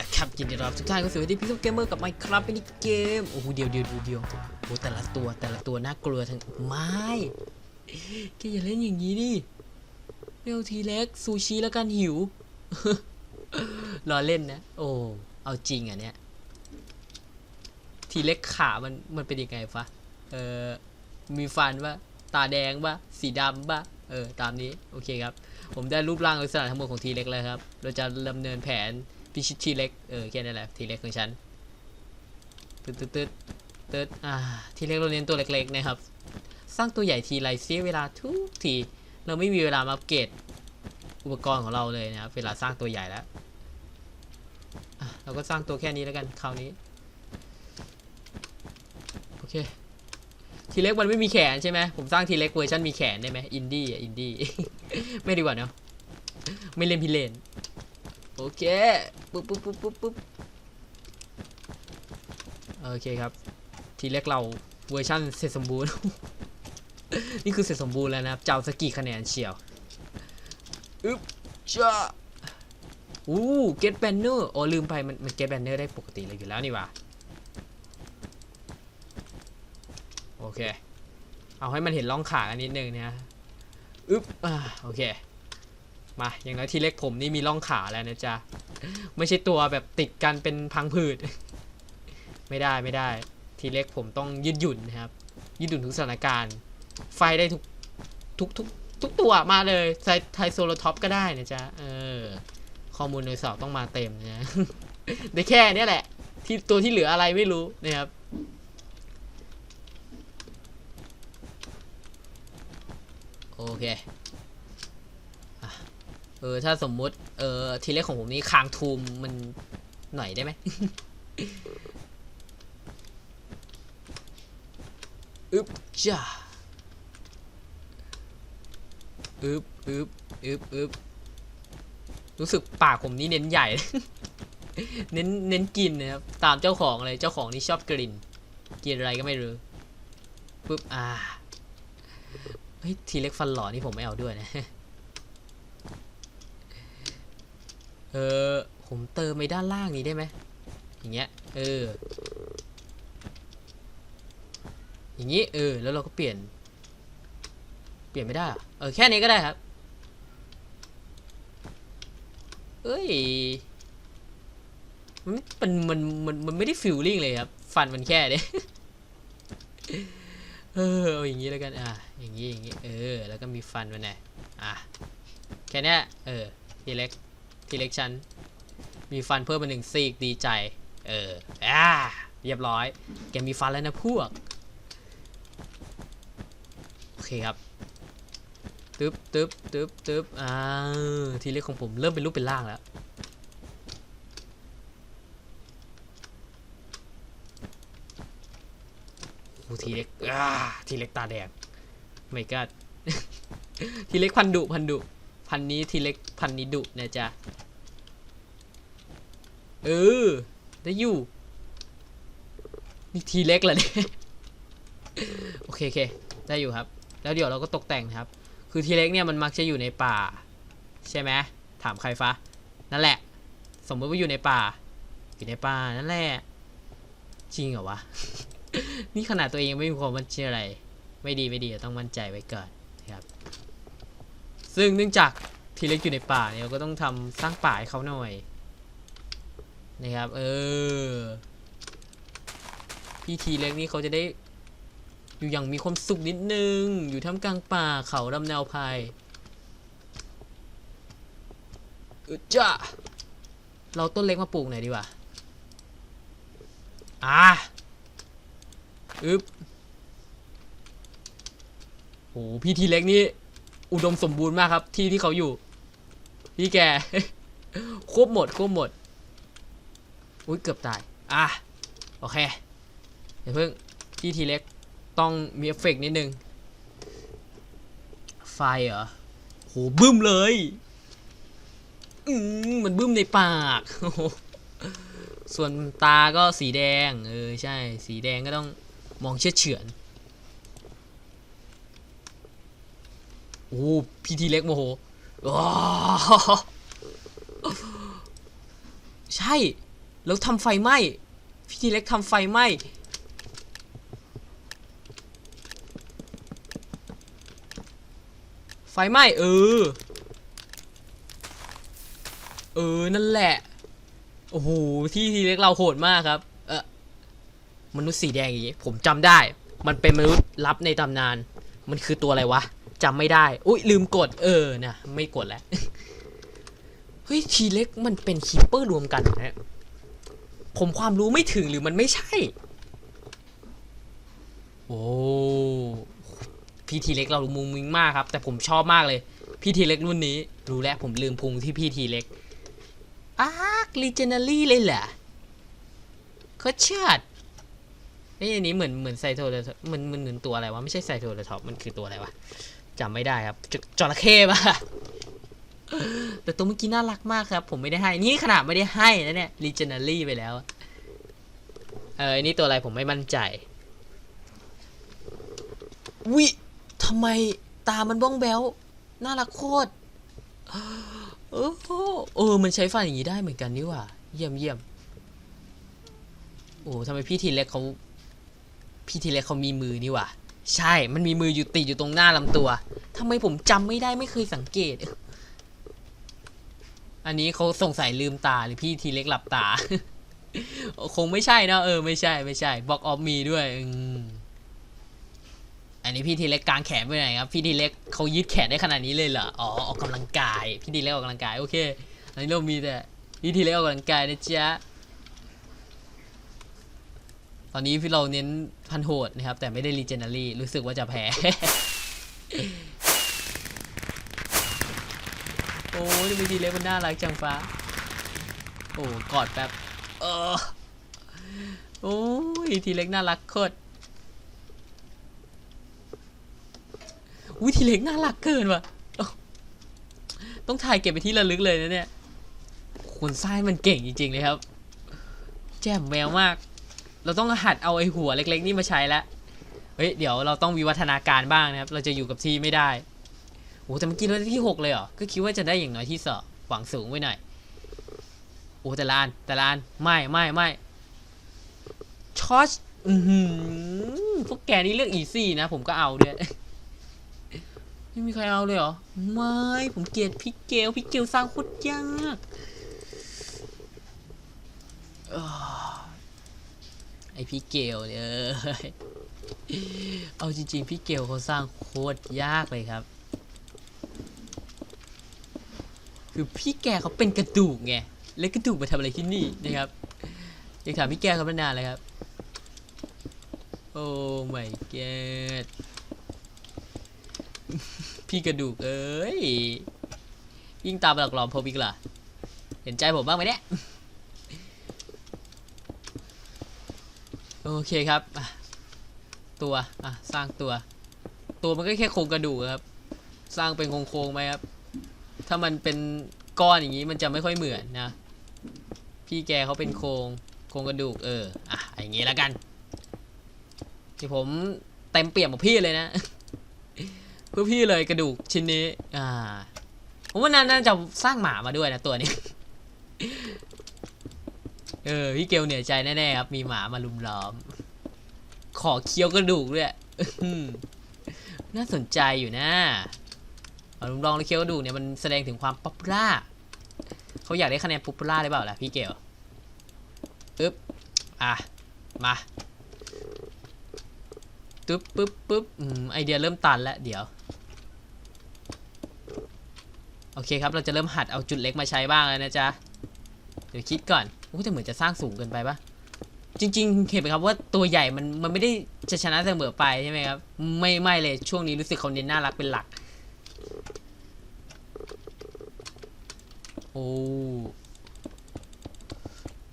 ละครับยินดีต้อนรับทุกท่านเข้าสู่ที่พิซซ่าเกมเมอร์กับไมค์ครับเป็นเกมโอ้โหเดียวเดียวเดียวเดียวโอ้แต่ละตัวแต่ละตัวน่ากลัวทั้งไม่แกอย่าเล่นอย่างนี้ดิเร็วทีเล็กซูชิแล้วกันหิวรอเล่นนะ โอ้เอาจริงอะเนี่ยทีเล็กขามันมันเป็นยังไงฟะเออมีฟันปะตาแดงปะสีดำปะเออตามนี้โอเคครับ ผมได้รูปร่างลักษณะทั้งหมดของทีเล็กแล้วครับ เราจะดำเนินแผน พิชิตทีเล็กเออแค่นั้นแหละทีเล็กของฉันตึ๊ดตึ๊ดตึ๊ดตึ๊ดอ่าทีเล็กเราเน้นตัวเล็กๆนะครับ สร้างตัวใหญ่ทีไรเสียเวลาทุกทีเราไม่มีเวลามาอัปเกรดอุปกรณ์ของเราเลยนะครับเวลาสร้างตัวใหญ่แล้วเราก็สร้างตัวแค่นี้แล้วกันคราวนี้โอเคทีเล็กมันไม่มีแขนใช่ไหมผมสร้างทีเล็กเวอร์ชันมีแขนได้ไหมอินดี้อะอินดี้ ไม่ดีกว่าเนาะไม่เล่นพิเรน โอเคปุ๊บปุ๊บปุ๊บปุ๊บปุ๊บโอเคครับ ทีเล็กเราเวอร์ชันเสร็จสมบูรณ์ นี่คือเสร็จสมบูรณ์แล้วนะครับจะเอาสกี่คะแนนเชียวอึ๊บจ้าอู้เก็ตแบนเนอร์อ๋อลืมไปมันมันเก็ตแบนเนอร์ได้ปกติเลยอยู่แล้วนี่ว่าโอเค เอาให้มันเห็นร่องขากันนิดนึงนะอึ๊บอ่าโอเค มาอย่างน้อยทีเล็กผมนี่มีร่องขาแล้วนะจ๊ะ ไม่ใช่ตัวแบบติดกันเป็นพังผืด ไม่ได้ไม่ได้ ทีเล็กผมต้องยืดหยุ่นนะครับ ยืดหยุ่นทุกสถานการณ์ ไฟได้ทุกทุกทุกทุกตัวมาเลยไทไทโซโลท็อปก็ได้นะจ๊ะ เออ ข้อมูลในเสาต้องมาเต็มนะได้แค่เนี้ยแหละ ที่ตัวที่เหลืออะไรไม่รู้นะครับโอเค ออถ้าสมมุติเออทีเล็กของผมนี่คางทูมมันหน่อยได้ไหมอึ๊บจ้าอึ๊บอึ๊บอึ๊บอึ๊บรู้สึกปากผมนี่เน้นใหญ่ เน้นเน้นกินนะครับ ตามเจ้าของเลย เจ้าของนี่ชอบกลิ่น กินอะไรก็ไม่รู้ปึ๊บ อ่า เฮ้ย ทีเล็กฟันหล่อนี่ผมไม่เอาด้วยนะ เออ ผมเติมไปด้านล่างนี้ได้ไหมอย่างเงี้ย เออ อย่างงี้ เออ แล้วเราก็เปลี่ยน เปลี่ยนไม่ได้ เออ แค่นี้ก็ได้ครับ เอ้ย มันมันมันมันไม่ได้ฟิลลิ่งเลยครับ ฟันมันแค่เนี้เออเอาอย่างนี้แล้วกัน อะ อย่างนี้ อย่างนี้ เออ แล้วก็มีฟันมันไงอะ แค่นี้เออทีเล็ก ทีเล็กฉันมีฟันเพิ่มมาหนึ่งซีกดีใจ เอออ่าเรียบร้อย แกมีฟันแล้วนะพวก โอเคครับ ตึ๊บตึ๊บตึ๊บตึ๊บอ่าทีเล็กของผมเริ่มเป็นรูปเป็นร่างแล้ว โอ้ทีเล็กอ่าทีเล็กตาแดงไม่กัดทีเล็กพันดุพันดุ พันนี้ทีเล็กพันนี้ดุนะจ๊ะ เออ ได้อยู่ นี่ทีเล็กเหรอเนี่ย โอเคโอเคได้อยู่ครับ แล้วเดี๋ยวเราก็ตกแต่งนะครับ คือทีเล็กเนี่ยมันมักจะอยู่ในป่า ใช่ไหมถามใครฟะนั่นแหละ สมมติว่าอยู่ในป่า อยู่ในป่านั่นแหละ จริงเหรอวะ นี่ขนาดตัวเองยังไม่มีความมั่นใจอะไร ไม่ดีไม่ดีต้องมั่นใจไว้ก่อน ซึ่งเนื่องจากทีเล็กอยู่ในป่าเนี่ยเราก็ต้องทำสร้างป่าให้เขาหน่อยนะครับเออพี่ทีเล็กนี่เขาจะได้ อยู่อย่างมีความสุขนิดนึง อยู่ท่ามกลางป่าเขาลำแนวพายอึจ้าเราต้นเล็กมาปลูกหน่อยดีกว่าอ่าอึ๊บโหพี่ทีเล็กนี่ อุดมสมบูรณ์มากครับ ที่ที่เขาอยู่ พี่แกควบหมดควบหมด อุ้ยเกือบตาย อะ โอเคเดี๋ยวเพิ่งพี่ทีเล็กต้องมีเอฟเฟกต์นิดนึง ไฟเหรอโหบึ้มเลยอืมมันบึ้มในปาก ส่วนตาก็สีแดง เออ ใช่ สีแดงก็ต้องมองเชื่อดเฉือน โอ้พี่ทีเล็กโมโหใช่ แล้วทำไฟไหม้พี่ทีเล็กทำไฟไหม้ไฟไหม้เออ เออ นั่นแหละ โอ้โห ที่ทีเล็กเราโหดมากครับ เออมนุษย์สีแดงอย่างงี้ ผมจำได้ มันเป็นมนุษย์ลับในตำนาน มันคือตัวอะไรวะ จำไม่ได้ อุ้ยลืมกด เออนะไม่กดแล้ว เฮ้ยทีเล็กมันเป็นคีปเปอร์รวมกันนี่ยผมความรู้ไม่ถึงหรือมันไม่ใช่ โอ้พี่ทีเล็กเรามุงมิงมากครับ แต่ผมชอบมากเลย พี่ทีเล็กรุ่นนี้ รู้แล้วผมลืมพุงที่พี่ทีเล็กอาร์คลีเจนารี่เลยเหรอโคตรเชิดนี่อันนี้เหมือนเหมือนไซโทเลยมันมันเหมือนตัวอะไรวะ ไม่ใช่ไซโทเลท็อปมันคือตัวอะไรวะ จำไม่ได้ครับจจระเข้ปะแต่ตัวเมื่อกี้น่ารักมากครับ ผมไม่ได้ให้ นี่ขนาดไม่ได้ให้นะเนี่ยลีเจนารี่ไปแล้ว เอออันนี่ตัวอะไรผมไม่มั่นใจ วิทำไมตามันบ้องแบวน่ารักโคตรโอ้เออ มันใช้ฟันอย่างนี้ได้เหมือนกันนี่ว่า เยี่ยมเยี่ยมโอ้ทำไมพี่ทีเล็กเขา พี่ทีเล็กเขามีมือนี่ว่า ใช่ มันมีมืออยู่ติดอยู่ตรงหน้าลำตัวทำไมผมจำไม่ได้ไม่เคยสังเกต อันนี้เขาสงสัยลืมตาหรือพี่ทีเล็กหลับตา คงไม่ใช่นะเออไม่ใช่ไม่ใช่บอกออฟมีด้วยอันนี้พี่ทีเล็กกางแขนไปไหนครับพี่ทีเล็กเขายืดแขนได้ขนาดนี้เลยเหรออ๋อออกกำลังกาย พี่ทีเล็กออกกำลังกายโอเคอันนี้เรามีแต่พี่ทีเล็กออกกำลังกายนะจ๊ะ อนนี้พี่เราเน้นพันโหดนะครับ แต่ไม่ได้รีเจน a รี่รู้สึกว่าจะแพ้ โอ้ยพี่ทีเล็กมันน่ารักจังฟ้า โอ้กอดแป๊บเออโอ้ยทีเล็กน่ารักโคตรวิทีเล็กน่ารักเกินว่ะต้องถ่ายเก็บไปที่ระลึกเลยนะเนี่ยคนสร้างมันเก่งจริงๆเลยครับ แจ่มแมวมาก เราต้องหัดเอาไอ้หัวเล็ก ๆ นี่มาใช้แล้วเฮ้ยเดี๋ยวเราต้องวิวัฒนาการบ้างนะครับ เราจะอยู่กับที่ไม่ได้โอ้แต่เมื่อกี้เราได้ที่หกเลยเหรอ ก็คิดว่าจะได้อย่างน้อยที่สองหวังสูงไว้หน่อยโอ้แต่ละอันแต่ละอันไม่ไม่ไม่ชอชอือหือพวกแกนี่เลือกอีซี่นะ ผมก็เอาด้วยไม่มีใครเอาเลยเหรอ ไม่ ผมเกลียดพี่เกลพี่เกลสร้างโคตรยากอ้า ไอพี่เกลเนี่ยเอ้ยเอาจริง ๆ พี่เกลเขาสร้างโคตรยากเลยครับ คือพี่แกเขาเป็นกระดูกไง แล้วกระดูกมาทำอะไรที่นี่นะครับอยากถามพี่แกเขามานานเลยครับ โอ้ my god พี่กระดูกเอ้ยยิ่งตามหลอกหลอมผมอีกล่ะ เห็นใจผมบ้างไหมเนี่ย โอเคครับ ตัว อะ สร้างตัว ตัวมันก็แค่โครงกระดูกครับ สร้างเป็นโครงๆไหมครับ ถ้ามันเป็นก้อนอย่างนี้มันจะไม่ค่อยเหมือนนะ พี่แกเขาเป็นโครงโครงกระดูก เออ อะ อย่างนี้แล้วกัน ที่ผมเต็มเปี่ยมกับพี่เลยนะเพื่อพี่เลยกระดูกชิ้นนี้ อ่า ผมว่าน่าจะสร้างหมามาด้วยนะตัวนี้ เออพี่เกลเหนื่อยใจแน่ๆครับมีหมามาลุมล้อม ขอเคี้ยวกระดูกด้วยน่าสนใจอยู่นะเอาลุมลองแล้วเคี้ยวกระดูกเนี่ยมันแสดงถึงความป๊อปปูล่าเขาอยากได้คะแนนป๊อปปูล่าหรือเปล่าล่ะพี่เกลอึ๊บอะมาตึ๊บปึ๊บปึ๊บไอเดียเริ่มตันแล้วเดี๋ยวโอเคครับ เราจะเริ่มหัดเอาจุดเล็กมาใช้บ้างแล้วนะจ๊ะ เดี๋ยวคิดก่อน อ้แต่เหมือนจะสร้างสูงเกินไปปะจริง ๆ เห็นไหมครับว่าตัวใหญ่มันมันไม่ได้จะชนะเสมอไปใช่ไหมครับ ไม่ไม่เลยช่วงนี้รู้สึกเขาเน้นน่ารักเป็นหลัก โอ้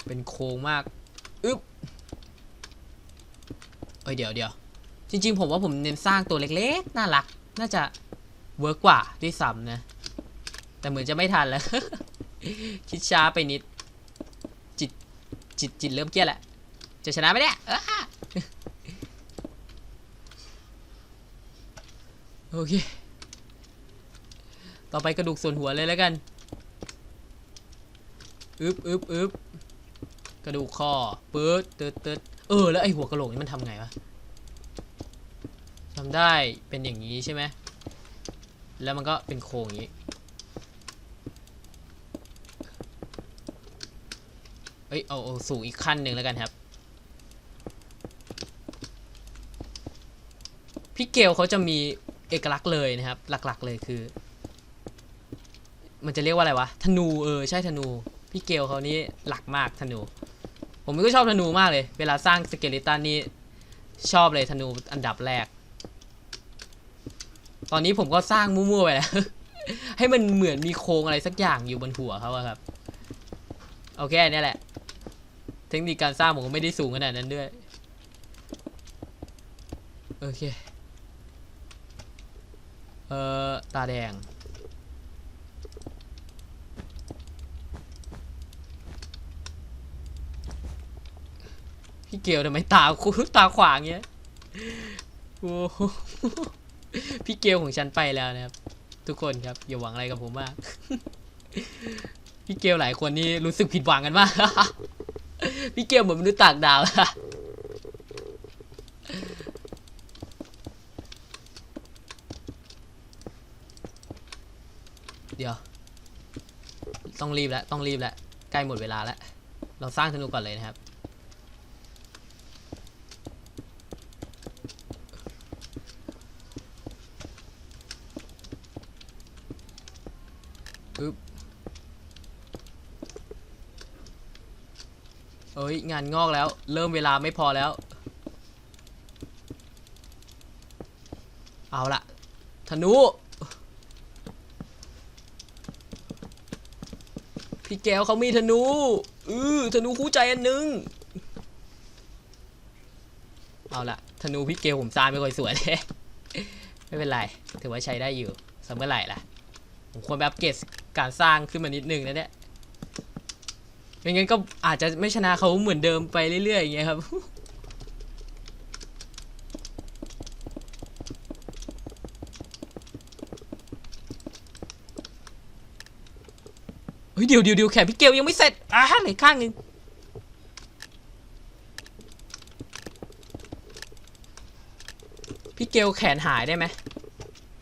เป็นโค้งมากอึ๊บเอ้ยเดี๋ยวเดี๋ยวจริง ๆ ผมว่าผมเน้นสร้างตัวเล็กๆ น่ารัก น่าจะเวิร์กกว่าด้วยซ้ำนะ แต่เหมือนจะไม่ทันแล้ว คิดช้าไปนิด จิตจิตเริ่มเกลี้ยแหละ จะชนะไหมเนี่ยอ้โอเค ต่อไปกระดูกส่วนหัวเลยแล้วกัน อึบอึบอึบกระดูกข้อปื๊ดตึ๊ดตึ๊ดเออ แล้วไอหัวกระโหลกนี่มันทำไงวะทำได้เป็นอย่างนี้ใช่ไหม แล้วมันก็เป็นโครงอย่างนี้ เอ้ยเอาเอาสู่อีกขั้นหนึ่งแล้วกันครับ พี่เกลเขาจะมีเอกลักษณ์เลยนะครับ หลักๆเลยคือ มันจะเรียกว่าอะไรวะธนูเออใช่ธนู พี่เกลเขานี่หลักมากธนู ผมก็ชอบธนูมากเลย เวลาสร้างสเกเลตันนี่ชอบเลยธนูอันดับแรก ตอนนี้ผมก็สร้างมั่วๆไปแล้วให้มันเหมือนมีโครงอะไรสักอย่างอยู่บนหัวเขาครับโอเคเนี่ยแหละ ทคนิคการสร้างผมก็ไม่ได้สูงขนาดนั้นด้วย โอเค เอ่อ ตาแดง พี่เกลทำไมตาคุตาขวางเงี้ยโอ้โหพี่เกลของฉันไปแล้วนะครับ ทุกคนครับ อย่าหวังอะไรกับผมมาก พี่เกลหลายคนนี่รู้สึกผิดหวังกันมาก พี่เกลเหมือนมนุษย์ต่างดาวเดี๋ยว ต้องรีบแล้ว ต้องรีบแล้ว ใกล้หมดเวลาแล้ว เราสร้างธนูก่อนเลยนะครับ อึ๊บเอ้ย งานงอกแล้ว เริ่มเวลาไม่พอแล้ว เอาละธนู พี่แก้วเขามีธนู อือธนูคู่ใจอันหนึง เอาละธนูพี่เกลผมสร้างไม่ค่อยสวยเลยไม่เป็นไร ถือว่าใช้ได้อยู่สำเมื่อไหร่ล่ะ ผมควรไปอัปเกรดการสร้างขึ้นมานิดนึงนะเนี่ย ไม่งั้นก็อาจจะไม่ชนะเขาเหมือนเดิมไปเรื่อยๆอย่างเงี้ยครับ เฮ้ยเดี๋ยวเดี๋ยวเดี๋ยวแขนพี่เกลยังไม่เสร็จอ่าเหลืออกข้างหนึงพี่เกลแขนหายได้ไหม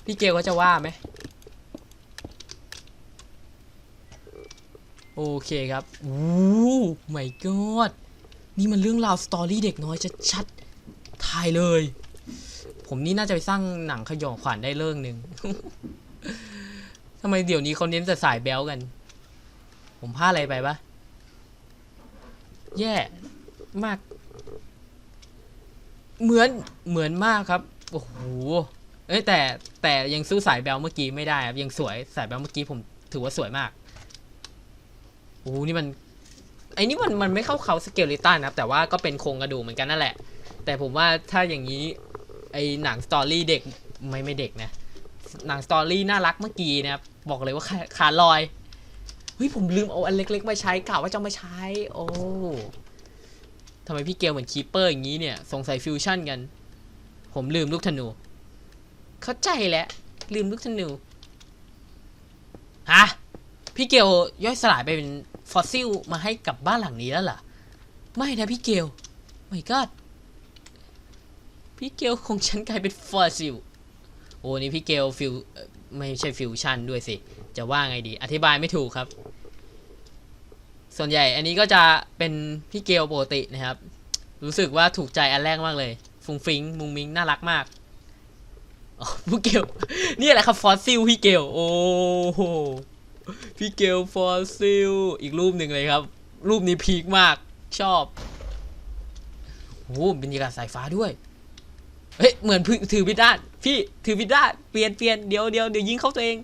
พี่เกลก็จะว่าไหม โอเคครับอู้ไม่กอดนี่มันเรื่องราวสตอรี่เด็กน้อยจะชัดๆถ่ายเลย ผมนี่น่าจะไปสร้างหนังขยองขวัญได้เรื่องหนึ่งทำไมเดี๋ยวนี้เขาเน้นแต่สายแบลกัน ผมพลาดอะไรไปปะแย่มาก เหมือนเหมือนมากครับ โอ้โหเอ้แต่แต่ยังสู้สายแบลเมื่อกี้ไม่ได้ครับยังสวยสายแบลเมื่อกี้ผมถือว่าสวยมาก โอ้โหนี่มันไอ้นี่มันมันไม่เข้าเขาสเกลลิตันนะครับแต่ว่าก็เป็นโครงกระดูกเหมือนกันนั่นแหละ แต่ผมว่าถ้าอย่างนี้ไอ้หนังสตอรี่เด็กไม่ไม่เด็กนะ หนังสตอรี่น่ารักเมื่อกี้นะครับบอกเลยว่าขาลอยเฮ้ยผมลืมเอาอันเล็กๆมาใช้กะว่าจะมาใช้ โอ้ทำไมพี่เกลเหมือนคีเปอร์อย่างนี้เนี่ยสงสัยฟิวชั่นกัน ผมลืมลูกธนู เข้าใจแล้วลืมลูกธนูฮะพี่เกลย่อยสลายไปเป็น ฟอสซิลมาให้กับบ้านหลังนี้แล้วเหรอไม่นะพี่เกลไม่ก็พี่เกลของฉันกลายเป็นฟอสซิลโอ้นี่พี่เกลฟิวไม่ใช่ฟิวชั่นด้วยสิ จะว่าไงดี อธิบายไม่ถูกครับ ส่วนใหญ่อันนี้ก็จะเป็นพี่เกลปกตินะครับ รู้สึกว่าถูกใจอันแรกมากเลย ฟุงฟิงมุงมิงน่ารักมากพี่เกลนี่แหละครับฟอสซิลพี่เกลโอ้โห พี่เกลฟอสซิลอีกรูปหนึ่งเลยครับ รูปนี้พีคมากชอบโอ้บรรยากาศสายฟ้าด้วย เฮ้ย เหมือนถือถือพิดาพี่ถือพิดาเปลี่ยนเปลี่ยนเดี๋ยวเดี๋ยวเดี๋ยวยิงเข้าตัวเอง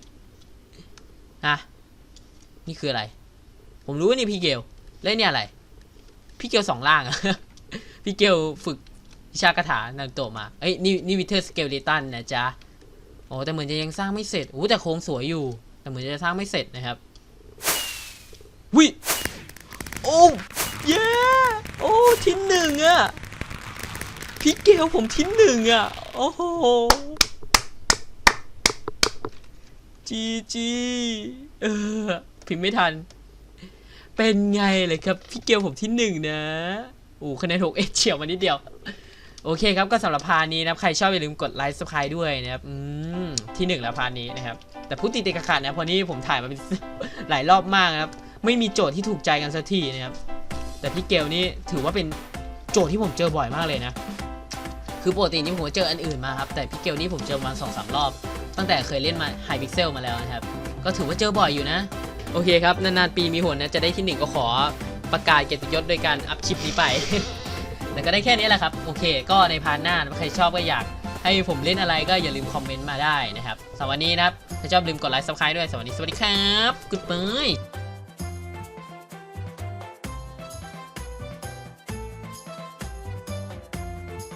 อะนี่คืออะไร ผมรู้ว่านี่พี่เกลแล้วเนี่ยอะไร พี่เกลสองล่างอะพี่เกลฝึกวิชาคาถานารูโตมาเอ้ยนี่นี่วิเทอร์สเกลเลตันนะจ๊ะโอ้แต่เหมือนจะยังสร้างไม่เสร็จโอ้แต่โครงสวยอยู่ แต่เหมือนจะสร้างไม่เสร็จนะครับวิโอ้เย้โอ้ที่หนึ่งอะพี่เกลผมที่หนึ่งอะโอ้โหจีจีเออพิมพ์ไม่ทัน เป็นไงเลยครับ พี่เกลผมที่หนึ่งนะโอ้คะแนน6เอเฉียวมานิดเดียว โอเคครับก็สำหรับพานี้นะครับใครชอบอย่าลืมกดไลค์สไครด้วยนะครับ อืมที่หนึ่งแล้วพานี้นะครับ แต่พูดติดติดขัดนะพราะนี้ผมถ่ายมาเป็นหลายรอบมากนะครับ ไม่มีโจทย์ที่ถูกใจกันสักทีนะครับ แต่พี่เกลนี่ถือว่าเป็นโจทย์ที่ผมเจอบ่อยมากเลยนะ คือปกตินี่ผมเจออันอื่นมาครับ แต่พี่เกลนี่ผมเจอมาสองสามรอบ ตั้งแต่เคยเล่นมาไฮพิกเซลมาแล้วนะครับ ก็ถือว่าเจอบ่อยอยู่นะ โอเคครับ นานๆปีมีหนนะจะได้ที่หนึ่งก็ขอประกาศเกียรติยศโดยการอัพคลิปนี้ไป แต่ก็ได้แค่นี้แหละครับ โอเค ก็ในพาร์ทหน้าใครชอบก็อยากให้ผมเล่นอะไรก็อย่าลืมคอมเมนต์มาได้นะครับสำหรับวันนี้นะครับ ถ้าชอบลืมกดไลค์ซับสไครต์ด้วย สวัสดี สวัสดีครับ Goodbye